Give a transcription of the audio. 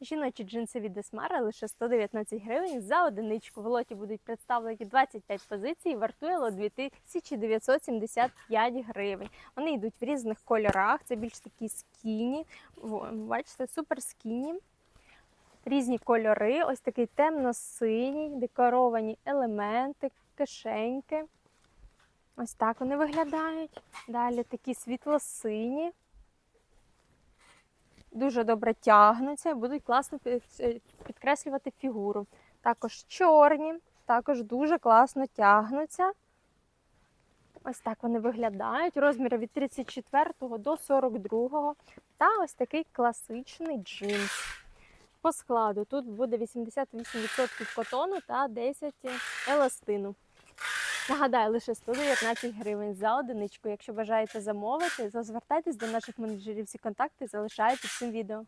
Жіночі джинси від Esmara лише 119 гривень за одиничку. В лоті будуть представлені 25 позицій, вартує лот 2975 гривень. Вони йдуть в різних кольорах, це більш такі скіні. Бачите, супер скіні. Різні кольори, ось такий темно-синій, декоровані елементи, кишеньки. Ось так вони виглядають. Далі такі світло-сині. Дуже добре тягнуться і будуть класно е, підкреслювати фігуру. Також чорні, також дуже класно тягнуться. Ось так вони виглядають. Розміри від 34 до 42. Та ось такий класичний джинс. По складу тут буде 88% котону та 10 еластину. Нагадаю, лише 119 гривень за одиничку. Якщо бажаєте замовити, то звертайтесь до наших менеджерів. Всі контакти залишаються цим відео.